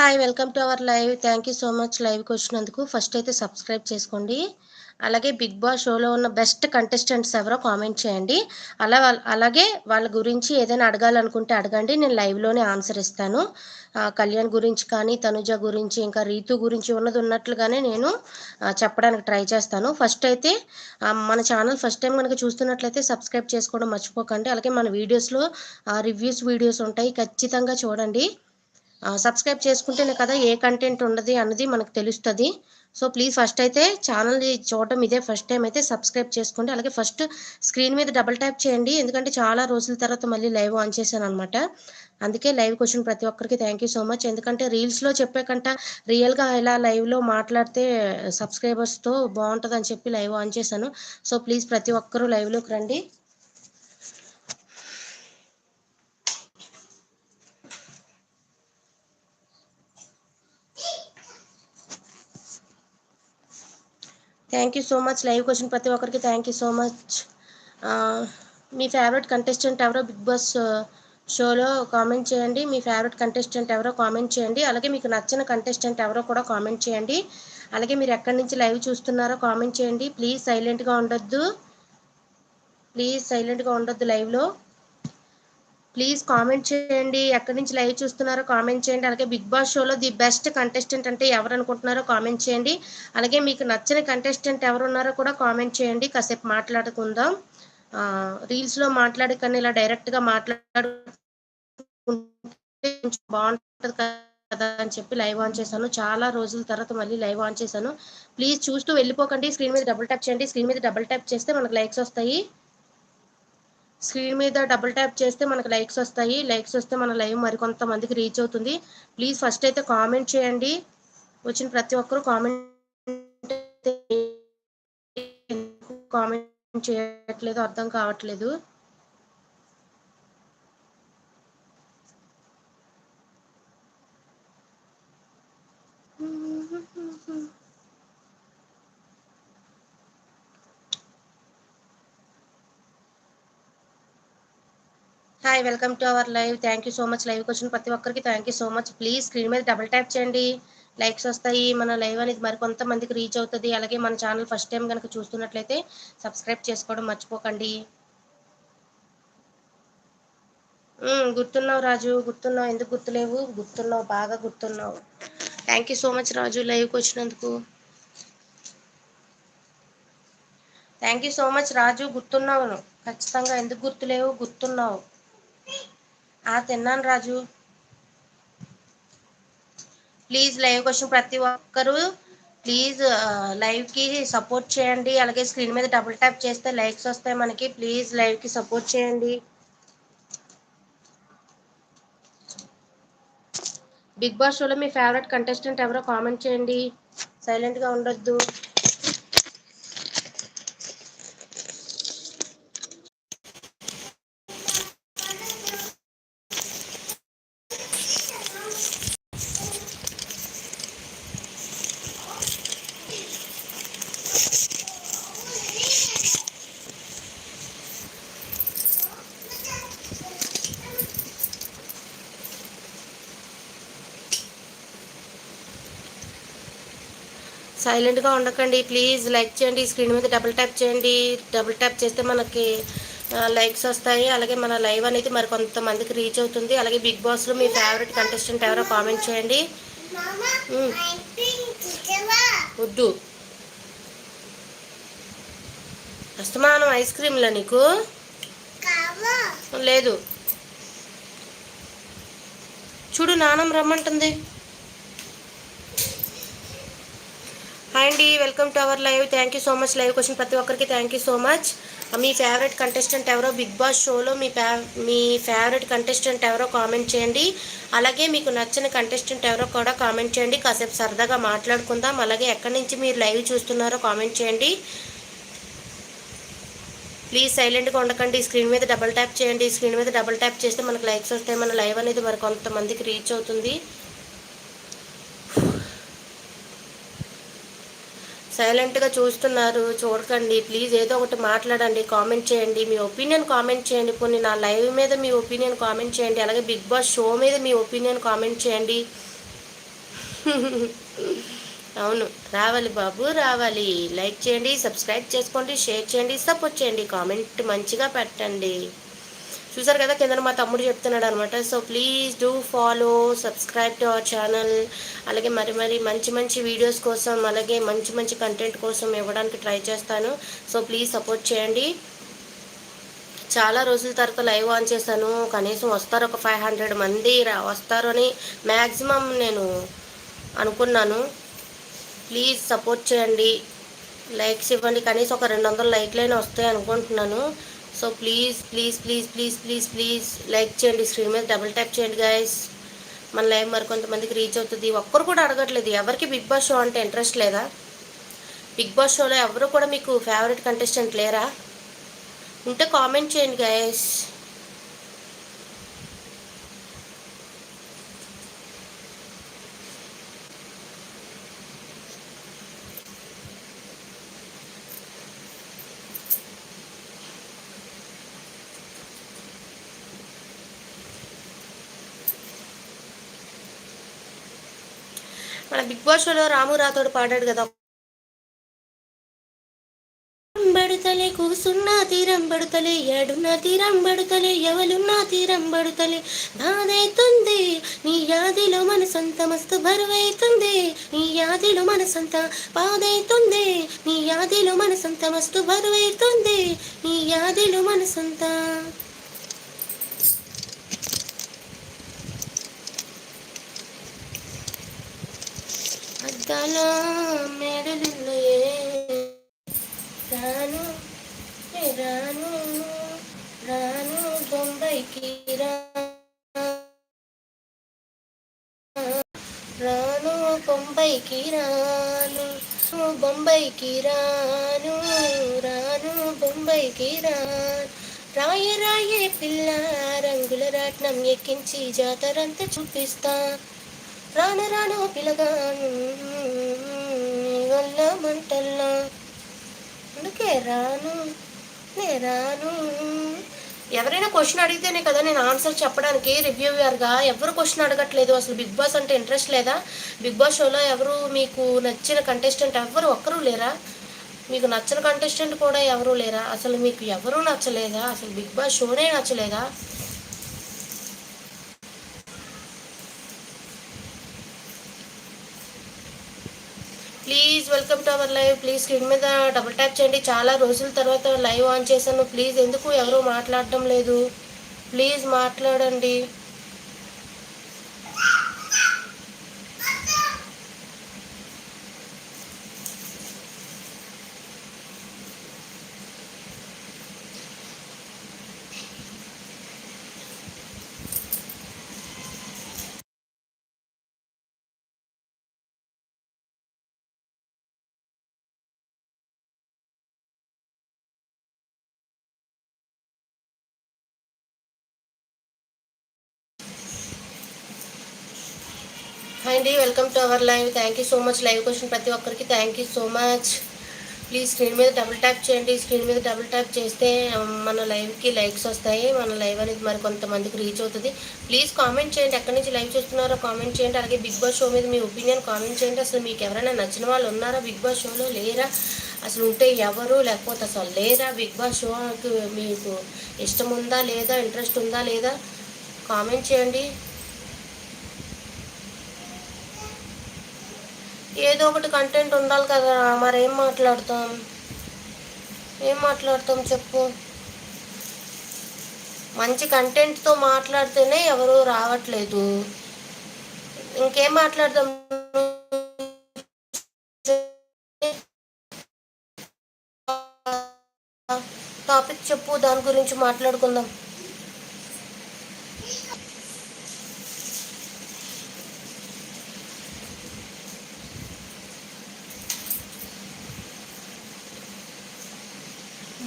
Hi welcome to our live thank you so much లైవ్కి వచ్చినందుకు first అయితే subscribe చేసుకోండి. అలాగే బిగ్ బాస్ షోలో ఉన్న బెస్ట్ కంటెస్టెంట్స్ ఎవరో కామెంట్ చేయండి. అలా అలాగే వాళ్ళ గురించి ఏదైనా అడగాలనుకుంటే అడగండి. నేను లైవ్లోనే ఆన్సర్ ఇస్తాను. కళ్యాణ్ గురించి కానీ తనుజ గురించి ఇంకా రీతు గురించి ఉన్నది ఉన్నట్లుగానే నేను చెప్పడానికి ట్రై చేస్తాను. ఫస్ట్ అయితే మన ఛానల్ ఫస్ట్ టైం కనుక చూస్తున్నట్లయితే సబ్స్క్రైబ్ చేసుకోవడం మర్చిపోకండి. అలాగే మన వీడియోస్లో రివ్యూస్ వీడియోస్ ఉంటాయి. ఖచ్చితంగా చూడండి. సబ్స్క్రైబ్ చేసుకుంటేనే కదా ఏ కంటెంట్ ఉన్నది అన్నది మనకు తెలుస్తుంది. సో ప్లీజ్ ఫస్ట్ అయితే ఛానల్ చూడటం ఇదే ఫస్ట్ టైం అయితే సబ్స్క్రైబ్ చేసుకోండి. అలాగే ఫస్ట్ స్క్రీన్ మీద డబుల్ ట్యాప్ చేయండి. ఎందుకంటే చాలా రోజుల తర్వాత మళ్ళీ లైవ్ ఆన్ చేశాను అనమాట అందుకే లైవ్ క్వశ్చన్ ప్రతి ఒక్కరికి థ్యాంక్ యూ సో మచ్. ఎందుకంటే రీల్స్లో చెప్పే కంట రియల్గా ఇలా లైవ్లో మాట్లాడితే సబ్స్క్రైబర్స్తో బాగుంటుంది అని చెప్పి లైవ్ ఆన్ చేశాను. సో ప్లీజ్ ప్రతి ఒక్కరూ లైవ్లోకి రండి. Thank you so much live question ప్రతి ఒక్కరికి థ్యాంక్ యూ సో మచ్ మీ ఫేవరెట్ కంటెస్టెంట్ ఎవరో బిగ్ బాస్ షోలో కామెంట్ చేయండి. మీ ఫేవరెట్ కంటెస్టెంట్ ఎవరో కామెంట్ చేయండి. అలాగే మీకు నచ్చిన కంటెస్టెంట్ ఎవరో కూడా కామెంట్ చేయండి. అలాగే మీరు ఎక్కడి నుంచి లైవ్ చూస్తున్నారో కామెంట్ చేయండి. ప్లీజ్ సైలెంట్గా ఉండొద్దు. ప్లీజ్ సైలెంట్గా ఉండొద్దు లైవ్లో ప్లీజ్ కామెంట్ చేయండి. ఎక్కడి నుంచి లైవ్ చూస్తున్నారో కామెంట్ చేయండి. అలాగే బిగ్ బాస్ షోలో ది బెస్ట్ కంటెస్టెంట్ అంటే ఎవరు అనుకుంటున్నారో కామెంట్ చేయండి. అలాగే మీకు నచ్చిన కంటెస్టెంట్ ఎవరు ఉన్నారో కూడా కామెంట్ చేయండి. కాసేపు మాట్లాడుకుందాం. రీల్స్లో మాట్లాడి కానీ ఇలా డైరెక్ట్గా మాట్లాడు బాగుంటుంది కదా అని చెప్పి లైవ్ ఆన్ చేశాను. చాలా రోజుల తర్వాత మళ్ళీ లైవ్ ఆన్ చేశాను. ప్లీజ్ చూస్తూ వెళ్ళిపోకండి. స్క్రీన్ మీద డబుల్ ట్యాప్ చేయండి. స్క్రీన్ మీద డబుల్ ట్యాప్ చేస్తే మనకు లైక్స్ వస్తాయి. స్క్రీన్ మీద డబుల్ ట్యాప్ చేస్తే మనకు లైక్స్ వస్తాయి. లైక్స్ వస్తే మన లైవ్ మరికొంతమందికి రీచ్ అవుతుంది. ప్లీజ్ ఫస్ట్ అయితే కామెంట్ చేయండి. వచ్చిన ప్రతి ఒక్కరు కామెంట్ కామెంట్ చేయట్లేదు అర్థం కావట్లేదు. Hi welcome to our live thank you so much లైవ్కి వచ్చిన ప్రతి ఒక్కరికి thank you so much please screen మీద డబుల్ ట్యాప్ చేయండి. లైక్స్ వస్తాయి. మన లైవ్ అనేది మరి కొంతమందికి రీచ్ అవుతుంది. అలాగే మన ఛానల్ ఫస్ట్ టైం కనుక చూస్తున్నట్లయితే సబ్స్క్రైబ్ చేసుకోవడం మర్చిపోకండి. గుర్తున్నావు రాజు గుర్తున్నావు. ఎందుకు గుర్తులేవు? గుర్తున్నావు బాగా గుర్తున్నావు. Thank you so much Raju లైవ్కి వచ్చినందుకు thank you so much Raju గుర్తున్నావు ఖచ్చితంగా ఎందుకు గుర్తులేవు? గుర్తున్నావు. ఆ తిన్నాను రాజు. ప్లీజ్ లైవ్ క్వశ్చన్ ప్రతి ఒక్కరు ప్లీజ్ లైవ్కి సపోర్ట్ చేయండి. అలాగే స్క్రీన్ మీద డబుల్ ట్యాప్ చేస్తే లైక్స్ వస్తాయి మనకి. ప్లీజ్ లైవ్కి సపోర్ట్ చేయండి. బిగ్ బాస్ షోలో మీ ఫేవరెట్ కంటెస్టెంట్ ఎవరో కామెంట్ చేయండి. సైలెంట్గా ఉండొద్దు. సైలెంట్గా ఉండకండి. ప్లీజ్ లైక్ చేయండి. స్క్రీన్ మీద డబుల్ ట్యాప్ చేయండి. డబుల్ ట్యాప్ చేస్తే మనకి లైక్స్ వస్తాయి. అలాగే మన లైవ్ అనేది మరి కొంతమందికి రీచ్ అవుతుంది. అలాగే బిగ్ బాస్లో మీ ఫేవరెట్ కంటెస్టెంట్ ఎవరో కామెంట్ చేయండి. వద్దు. అస్తమానం ఐస్ క్రీమ్లా నీకు? లేదు. చూడు నానం రమ్మంటుంది. హాయ్ అండి welcome to our live thank you so much live question ప్రతి ఒక్కరికి థ్యాంక్ యూ సో మచ్ మీ ఫేవరెట్ కంటెస్టెంట్ ఎవరో బిగ్ బాస్ షోలో మీ మీ ఫేవరెట్ కంటెస్టెంట్ ఎవరో కామెంట్ చేయండి. అలాగే మీకు నచ్చిన కంటెస్టెంట్ ఎవరో కూడా కామెంట్ చేయండి. కాసేపు సరదాగా మాట్లాడుకుందాం. అలాగే ఎక్కడి నుంచి మీరు లైవ్ చూస్తున్నారో కామెంట్ చేయండి. ప్లీజ్ సైలెంట్గా ఉండకండి. స్క్రీన్ మీద డబల్ ట్యాప్ చేయండి. స్క్రీన్ మీద డబల్ ట్యాప్ చేస్తే మనకు లైక్స్ వస్తాయి. మన లైవ్ అనేది మరి కొంతమందికి రీచ్ అవుతుంది. సైలెంట్గా చూస్తున్నారు. చూడకండి. ప్లీజ్ ఏదో ఒకటి మాట్లాడండి. కామెంట్ చేయండి. మీ ఒపీనియన్ కామెంట్ చేయండి. కొన్ని నా లైవ్ మీద మీ ఒపీనియన్ కామెంట్ చేయండి. అలాగే బిగ్ బాస్ షో మీద మీ ఒపీనియన్ కామెంట్ చేయండి. అవును. రావాలి బాబు రావాలి. లైక్ చేయండి సబ్స్క్రైబ్ చేసుకోండి షేర్ చేయండి సపోర్ట్ చేయండి. కామెంట్ మంచిగా పెట్టండి. చూసారు కదా కింద మా తమ్ముడు చెప్తున్నాడు అనమాట so please do follow subscribe to our channel అలాగే మరి మరి మంచి మంచి వీడియోస్ కోసం అలాగే మంచి మంచి కంటెంట్ కోసం ఇవ్వడానికి ట్రై చేస్తాను. సో ప్లీజ్ సపోర్ట్ చేయండి. చాలా రోజుల తర్వాత లైవ్ ఆన్ చేశాను. కనీసం వస్తారు ఒక ఫైవ్ హండ్రెడ్ మంది రా వస్తారు అని మ్యాక్సిమం నేను అనుకున్నాను. ప్లీజ్ సపోర్ట్ చేయండి. లైక్స్ ఇవ్వండి. కనీసం ఒక రెండు వందల లైక్లైనా వస్తాయి అనుకుంటున్నాను. So please please please please please please like చేయండి స్క్రీన్ మీద డబుల్ ట్యాప్ చేయండి గాయస్ మన లైవ్ మరి కొంతమందికి రీచ్ అవుతుంది. ఒక్కరు కూడా అడగట్లేదు. ఎవరికి బిగ్ బాస్ షో అంటే ఇంట్రెస్ట్ లేదా? బిగ్ బాస్ షోలో ఎవరు కూడా మీకు ఫేవరెట్ కంటెస్టెంట్ లేరా? ఉంటే కామెంట్ చేయండి గాయస్ మన బిగ్ బాస్ షోలో రాము రాతోడు పాడాడు కదా. బడుతలే కూసున్నా తీరం బడుతలే ఏడున్నా తీరం బడుతలే ఎవలున్నా తీరం బడుతలే. బాధైతుంది నీ యాదిలో మనసంత మస్తు బరువైతుంది. నీ యాదిలో మనసంత బాధైతుంది నీ యాదిలో మనసంత మస్తు బరువైతుంది. నీ యాదిలో మనసంత అద్దాల మేడలున్నాయే రాను ఏ రాను రాను రా. రాను బొంబైకి రాను బొంబైకి రాను రాను బొంబైకి రాను. రాయే రాయే పిల్ల రంగుల రాట్నం ఎక్కించి జాతరంతా చూపిస్తా. రాను రాను పిలగా వల్ల మంటల్లో అందుకే రాను నే రాను ఎవరైనా క్వశ్చన్ అడిగితేనే కదా నేను ఆన్సర్ చెప్పడానికి. రివ్యూవర్గా ఎవరు క్వశ్చన్ అడగట్లేదు? అసలు బిగ్ బాస్ అంటే ఇంట్రెస్ట్ లేదా? బిగ్ బాస్ షోలో ఎవరు మీకు నచ్చిన కంటెస్టెంట్ ఎవరు? ఒక్కరూ లేరా? మీకు నచ్చిన కంటెస్టెంట్ కూడా ఎవరూ లేరా? అసలు మీకు ఎవరూ నచ్చలేదా? అసలు బిగ్ బాస్ షోనే నచ్చలేదా please welcome to our live please screen మీద డబుల్ ట్యాప్ చేయండి. చాలా రోజుల తర్వాత లైవ్ ఆన్ చేశాను. ప్లీజ్ ఎందుకు ఎవరు మాట్లాడటం లేదు? ప్లీజ్ మాట్లాడండి. అండి. Welcome to our live thank you so much live question ప్రతి ఒక్కరికి thank you so much please screen మీద డబుల్ ట్యాప్ చేయండి. స్క్రీన్ మీద డబుల్ ట్యాప్ చేస్తే um, మన లైవ్కి లైక్స్ వస్తాయి. మన లైవ్ అనేది మరి కొంతమందికి రీచ్ అవుతుంది. ప్లీజ్ కామెంట్ చేయండి. ఎక్కడి నుంచి లైవ్ చూస్తున్నారో కామెంట్ చేయండి. అలాగే బిగ్ బాస్ షో మీద మీ ఒపీనియన్ కామెంట్ చేయండి. అసలు మీకు ఎవరైనా నచ్చిన వాళ్ళు ఉన్నారా? బిగ్ బాస్ షోలో లేరా? అసలు ఉంటే ఎవరు? లేకపోతే అసలు లేరా? బిగ్ బాస్ షోకి మీకు ఇష్టం ఉందా లేదా? ఇంట్రెస్ట్ ఉందా లేదా? కామెంట్ చేయండి. ఏదో ఒకటి కంటెంట్ ఉండాలి కదా. మరి ఏం మాట్లాడతాం? ఏం మాట్లాడతాం చెప్పు? మంచి కంటెంట్తో మాట్లాడితేనే ఎవరు రావట్లేదు. ఇంకేం మాట్లాడదాం? టాపిక్ చెప్పు దాని గురించి మాట్లాడుకుందాం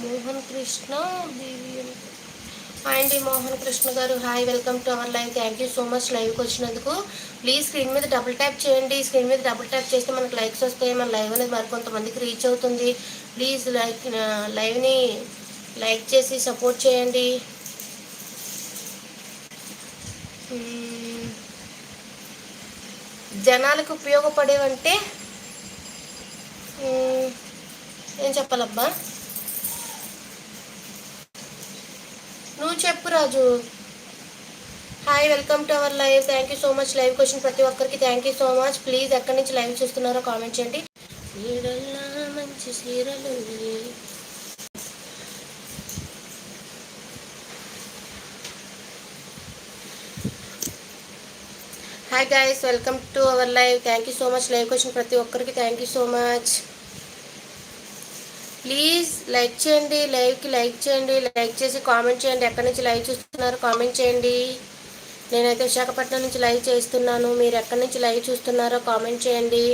మోహన్ కృష్ణ హాయ్ అండి మోహన్ కృష్ణ గారు. Hi welcome to our live. Thank you so much లైవ్కి వచ్చినందుకు. ప్లీజ్ స్క్రీన్ మీద డబుల్ ట్యాప్ చేయండి. స్క్రీన్ మీద డబుల్ ట్యాప్ చేస్తే మనకు లైక్స్ వస్తాయి. మన లైవ్ అనేది మరి కొంతమందికి రీచ్ అవుతుంది. ప్లీజ్ లైక్ లైవ్ని లైక్ చేసి సపోర్ట్ చేయండి. Hmm. జనాలకు ఉపయోగపడేవంటే hmm. ఏం చెప్పాలబ్బా? నువ్వు చెప్పు Raju. Hi welcome to our live thank you so much live question ప్రతి ఒక్కరికి thank you so much please ఎక్కడి నుంచి లైవ్ చూస్తున్నారో కామెంట్ చేయండి. మంచి సీరలు hi guys welcome to our live thank you so much live question ప్రతి ఒక్కరికి thank you so much please like చేయండి లైవ్కి లైక్ చేయండి లైక్ చేసి కామెంట్ చేయండి. ఎక్కడి నుంచి లైవ్ చూస్తున్నారు కామెంట్ చేయండి. నేనైతే విశాఖపట్నం నుంచి లైవ్ చేస్తున్నాను. మీరు ఎక్కడి నుంచి లైవ్ చూస్తున్నారో కామెంట్ చేయండి.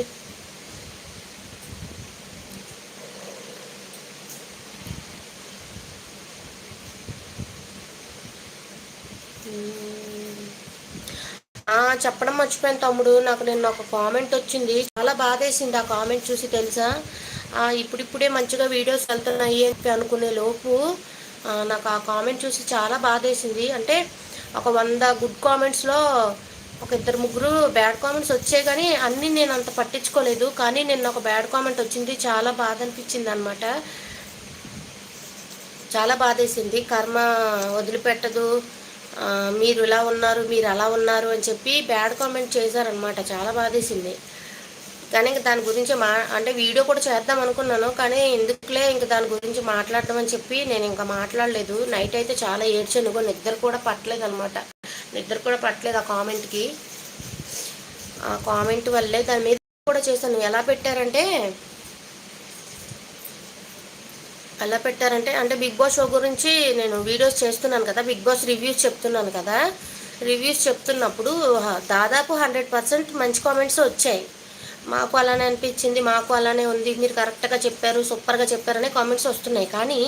చెప్పడం మర్చిపోయాను తమ్ముడు. నాకు నిన్న ఒక కామెంట్ వచ్చింది. చాలా బాధేసింది ఆ కామెంట్ చూసి తెలుసా? ఇప్పుడిప్పుడే మంచిగా వీడియోస్ వెళ్తున్నాయి అని అనుకునే లోపు నాకు ఆ కామెంట్ చూసి చాలా బాధేసింది. అంటే ఒక వంద గుడ్ కామెంట్స్లో ఒక ఇద్దరు ముగ్గురు బ్యాడ్ కామెంట్స్ వచ్చాయి కానీ అన్నీ నేను అంత పట్టించుకోలేదు. కానీ నిన్న ఒక బ్యాడ్ కామెంట్ వచ్చింది. చాలా బాధ అనిపించింది అనమాట చాలా బాధేసింది. కర్మ వదిలిపెట్టదు. మీరు ఇలా ఉన్నారు మీరు అలా ఉన్నారు అని చెప్పి బ్యాడ్ కామెంట్ చేశారనమాట చాలా బాధేసింది. కానీ ఇంక దాని గురించి మా అంటే వీడియో కూడా చేద్దాం అనుకున్నాను కానీ ఎందుకులే ఇంక దాని గురించి మాట్లాడటం అని చెప్పి నేను ఇంకా మాట్లాడలేదు. నైట్ అయితే చాలా ఏడ్చాను నిద్ర కూడా పట్టలేదు అనమాట నిద్ర కూడా పట్టలేదు ఆ కామెంట్కి. ఆ కామెంట్ వల్లే దాని మీద కూడా చేశాను. ఎలా పెట్టారంటే ఎలా పెట్టారంటే అంటే బిగ్ బాస్ షో గురించి నేను వీడియోస్ చేస్తున్నాను కదా బిగ్ బాస్ రివ్యూస్ చెప్తున్నాను కదా రివ్యూస్ చెప్తున్నప్పుడు దాదాపు హండ్రెడ్ పర్సెంట్ మంచి కామెంట్స్ వచ్చాయి. మాకు అలానే అనిపించింది మాకు అలానే ఉంది మీరు కరెక్ట్గా చెప్పారు సూపర్గా చెప్పారనే కామెంట్స్ వస్తున్నాయి. కానీ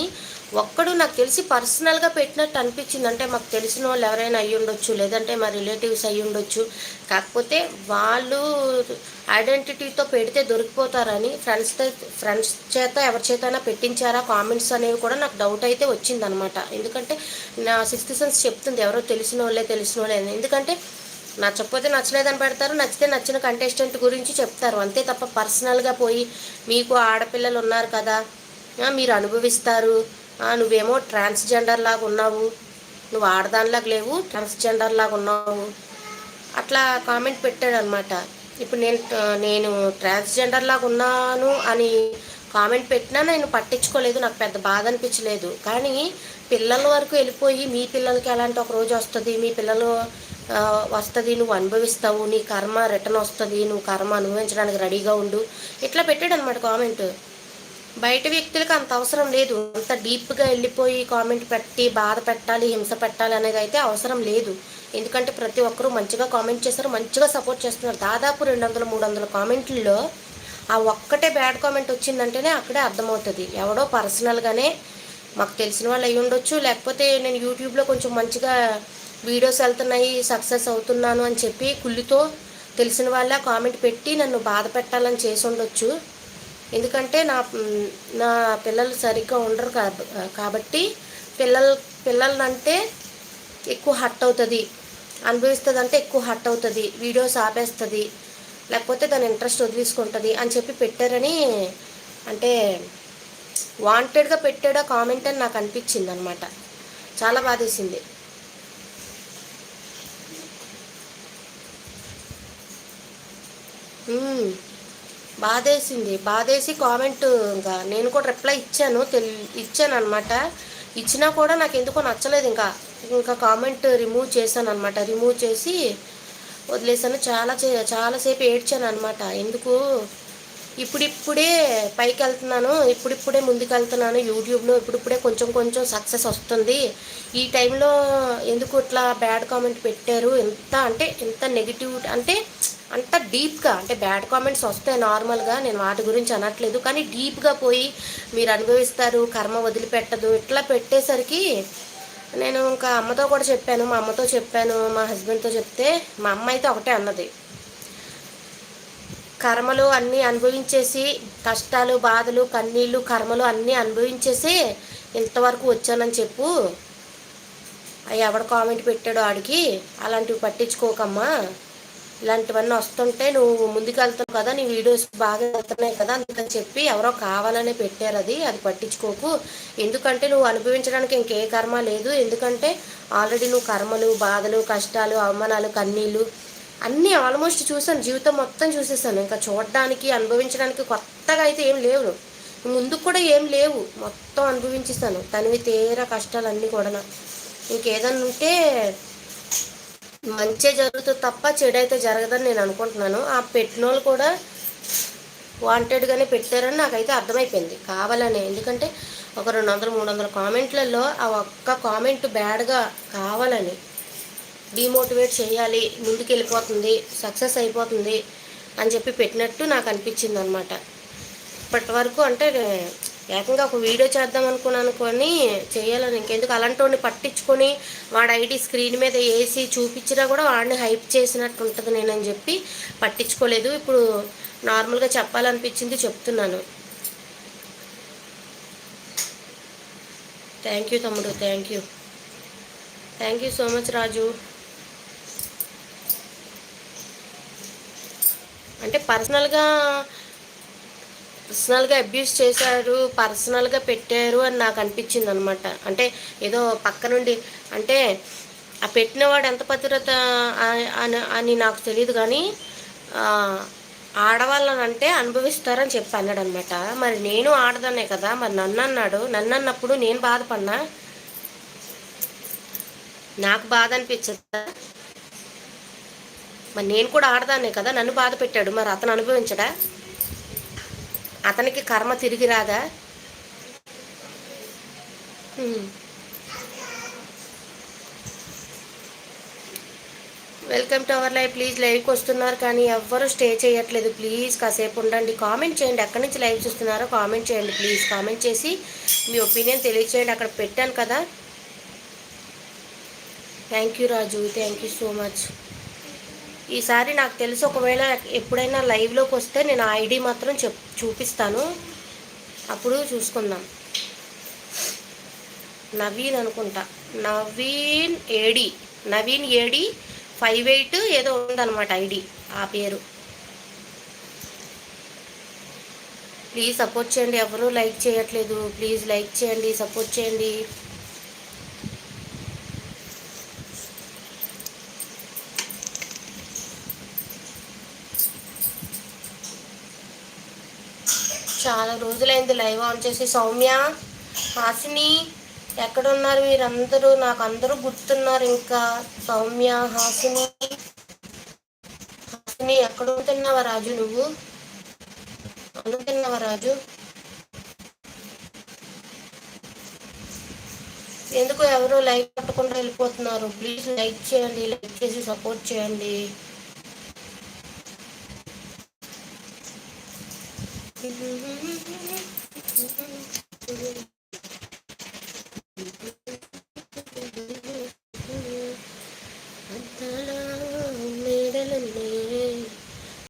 ఒక్కడు నాకు తెలిసి పర్సనల్గా పెట్టినట్టు అనిపించింది. అంటే మాకు తెలిసిన వాళ్ళు ఎవరైనా అయ్యి ఉండొచ్చు లేదంటే మా రిలేటివ్స్ అయ్యి ఉండొచ్చు. కాకపోతే వాళ్ళు ఐడెంటిటీతో పెడితే దొరికిపోతారని ఫ్రెండ్స్ ఫ్రెండ్స్ చేత ఎవరి చేతైనా పెట్టించారా కామెంట్స్ అనేవి కూడా నాకు డౌట్ అయితే వచ్చిందనమాట. ఎందుకంటే నా సిక్స్త్ సెన్స్ చెప్తుంది ఎవరో తెలిసిన వాళ్ళే తెలిసిన వాళ్ళే ఎందుకంటే నచ్చకపోతే నచ్చలేదని పెడతారు నచ్చితే నచ్చిన కంటెస్టెంట్ గురించి చెప్తారు. అంతే తప్ప పర్సనల్గా పోయి మీకు ఆడపిల్లలు ఉన్నారు కదా మీరు అనుభవిస్తారు. నువ్వేమో ట్రాన్స్జెండర్ లాగా ఉన్నావు. నువ్వు ఆడదానిలాగా లేవు ట్రాన్స్జెండర్ లాగా ఉన్నావు. అట్లా కామెంట్ పెట్టాడు అనమాట ఇప్పుడు నేను నేను ట్రాన్స్జెండర్ లాగా ఉన్నాను అని కామెంట్ పెట్టినా నేను పట్టించుకోలేదు. నాకు పెద్ద బాధ అనిపించలేదు. కానీ పిల్లల వరకు వెళ్ళిపోయి మీ పిల్లలకి ఎలాంటి ఒక రోజు వస్తుంది? మీ పిల్లలు వస్తుంది నువ్వు అనుభవిస్తావు నీ కర్మ రిటర్న్ వస్తుంది నువ్వు కర్మ అనుభవించడానికి రెడీగా ఉండు. ఇట్లా పెట్టాడు అనమాట కామెంట్. బయట వ్యక్తులకు అంత అవసరం లేదు. అంత డీప్గా వెళ్ళిపోయి కామెంట్ పెట్టి బాధ పెట్టాలి హింస పెట్టాలి అనేది అయితే అవసరం లేదు. ఎందుకంటే ప్రతి ఒక్కరూ మంచిగా కామెంట్ చేస్తారు మంచిగా సపోర్ట్ చేస్తున్నారు. దాదాపు రెండు వందల మూడు వందల కామెంట్లలో ఆ ఒక్కటే బ్యాడ్ కామెంట్ వచ్చిందంటేనే అక్కడే అర్థమవుతుంది. ఎవడో పర్సనల్గానే మాకు తెలిసిన వాళ్ళు అయి ఉండొచ్చు. లేకపోతే నేను యూట్యూబ్లో కొంచెం మంచిగా వీడియోస్ వెళ్తున్నాయి సక్సెస్ అవుతున్నాను అని చెప్పి కుళ్ళితో తెలిసిన వాళ్ళ కామెంట్ పెట్టి నన్ను బాధ పెట్టాలని చేసి ఉండొచ్చు. ఎందుకంటే నా నా పిల్లలు సరిగ్గా ఉండరు కాబట్టి పిల్లలు పిల్లలంటే ఎక్కువ హట్ అవుతుంది. అనుభవిస్తుంది అంటే ఎక్కువ హట్ అవుతుంది. వీడియోస్ ఆపేస్తుంది. లేకపోతే దాని ఇంట్రెస్ట్ వదిలేసుకుంటుంది అని చెప్పి పెట్టారని అంటే వాంటెడ్గా పెట్టాడా కామెంట్ అని నాకు అనిపించింది అనమాట చాలా బాధేసింది బాధేసింది బాధేసి కామెంట్ ఇంకా నేను కూడా రిప్లై ఇచ్చాను. తెల్ ఇచ్చాను అనమాట ఇచ్చినా కూడా నాకు ఎందుకో నచ్చలేదు. ఇంకా ఇంకా కామెంట్ రిమూవ్ చేశాను అనమాట రిమూవ్ చేసి వదిలేసాను చాలా చాలాసేపు ఏడ్చాను అనమాట ఎందుకు? ఇప్పుడిప్పుడే పైకి వెళ్తున్నాను ఇప్పుడిప్పుడే ముందుకు వెళ్తున్నాను యూట్యూబ్లో ఇప్పుడిప్పుడే కొంచెం కొంచెం సక్సెస్ వస్తుంది. ఈ టైంలో ఎందుకు ఇట్లా బ్యాడ్ కామెంట్ పెట్టారు? ఎంత అంటే ఎంత నెగిటివ్ అంటే అంత డీప్గా అంటే బ్యాడ్ కామెంట్స్ వస్తాయి నార్మల్గా నేను వాటి గురించి అనట్లేదు. కానీ డీప్గా పోయి మీరు అనుభవిస్తారు కర్మ వదిలిపెట్టదు ఇట్లా పెట్టేసరికి నేను ఇంకా అమ్మతో కూడా చెప్పాను మా అమ్మతో చెప్పాను మా హస్బెండ్తో చెప్తే మా అమ్మ అయితే ఒకటే అన్నది. కర్మలు అన్నీ అనుభవించేసి కష్టాలు బాధలు కన్నీళ్ళు కర్మలు అన్నీ అనుభవించేసి ఇంతవరకు వచ్చానని చెప్పు. ఎవడ కామెంట్ పెట్టాడో ఆడికి. అలాంటివి పట్టించుకోకమ్మా. ఇలాంటివన్నీ వస్తుంటే నువ్వు ముందుకు వెళ్తావు కదా నీ వీడియోస్ బాగా వెళ్తున్నాయి కదా అందుకని చెప్పి ఎవరో కావాలనే పెట్టారు అది. అది పట్టించుకోకు. ఎందుకంటే నువ్వు అనుభవించడానికి ఇంకే కర్మ లేదు. ఎందుకంటే ఆల్రెడీ నువ్వు కర్మలు బాధలు కష్టాలు అవమానాలు కన్నీళ్ళు అన్నీ ఆల్మోస్ట్ చూసాను జీవితం మొత్తం చూసేసాను. ఇంకా చూడడానికి అనుభవించడానికి కొత్తగా అయితే ఏం లేవు. ముందు కూడా ఏం లేవు. మొత్తం అనుభవించేసాను. తనివి తీరా కష్టాలన్నీ కూడా ఇంకేదన్నా ఉంటే మంచి జరుగుతుంది తప్ప చెడు అయితే జరగదని నేను అనుకుంటున్నాను. ఆ పెట్టిన వాళ్ళు కూడా వాంటెడ్గానే పెట్టారని నాకైతే అర్థమైపోయింది. కావాలని. ఎందుకంటే ఒక రెండు వందలు మూడు వందల కామెంట్లలో ఆ ఒక్క కామెంట్ బ్యాడ్గా కావాలని. డిమోటివేట్ చేయాలి ముందుకు వెళ్ళిపోతుంది సక్సెస్ అయిపోతుంది అని చెప్పి పెట్టినట్టు నాకు అనిపించింది అనమాట ఇప్పటి వరకు అంటే ఏకంగా ఒక వీడియో చేద్దాం అనుకున్నాను అనుకొని చేయాలని. ఇంకెందుకు? అలాంటి పట్టించుకొని వాడి ఐడి స్క్రీన్ మీద వేసి చూపించినా కూడా వాడిని హైప్ చేసినట్టు ఉంటుంది నేనని చెప్పి పట్టించుకోలేదు. ఇప్పుడు నార్మల్గా చెప్పాలనిపించింది చెప్తున్నాను. థ్యాంక్ యూ తమ్ముడు thank you thank you so much Raju. అంటే పర్సనల్గా పర్సనల్గా అబ్యూస్ చేశారు పర్సనల్గా పెట్టారు అని నాకు అనిపించింది అనమాట అంటే ఏదో పక్క నుండి అంటే ఆ పెట్టినవాడు ఎంత భద్రత అని నాకు తెలియదు కానీ ఆడవాళ్ళని అంటే అనుభవిస్తారని చెప్పి అన్నాడు అనమాట మరి నేను ఆడదానే కదా మరి నన్ను అన్నాడు నన్ను అన్నప్పుడు నేను బాధపడినా? నాకు బాధ అనిపించదా? మరి నేను కూడా ఆడదానే కదా నన్ను బాధ పెట్టాడు. మరి అతను అనుభవించడా? అతనికి కర్మ తిరిగి రాదా? Welcome to our live please లైవ్కి వస్తున్నారు కానీ ఎవ్వరు స్టే చేయట్లేదు. ప్లీజ్ కాసేపు ఉండండి. కామెంట్ చేయండి. ఎక్కడి నుంచి లైవ్ చూస్తున్నారో కామెంట్ చేయండి. ప్లీజ్ కామెంట్ చేసి మీ ఒపీనియన్ తెలియచేయండి. అక్కడ పెట్టాను కదా. Thank you Raju. Thank you so much. ఈసారి నాకు తెలిసి ఒకవేళ ఎప్పుడైనా లైవ్లోకి వస్తే నేను ఐడి మాత్రం చెప్ చూపిస్తాను. అప్పుడు చూసుకుందాం. నవీన్ అనుకుంటా. నవీన్ ఏడి నవీన్ ఏడి ఫైవ్ ఎయిట్ ఏదో ఉందన్నమాట ఐడి ఆ పేరు. ప్లీజ్ సపోర్ట్ చేయండి. ఎవరు లైక్ చేయట్లేదు. ప్లీజ్ లైక్ చేయండి సపోర్ట్ చేయండి. చాలా రోజులైంది లైవ్ ఆన్ చేసి. సౌమ్య హాసిని ఎక్కడున్నారు మీరందరూ నాకు అందరూ గుర్తున్నారు ఇంకా. సౌమ్య హాసిని. హాసిని ఎక్కడ తిన్నావా రాజు నువ్వు? అనుకున్నావా తిన్నావా రాజు? ఎందుకు ఎవరు లైక్ పట్టకుండా వెళ్ళిపోతున్నారు? ప్లీజ్ లైక్ చేయండి లైక్ చేసి సపోర్ట్ చేయండి.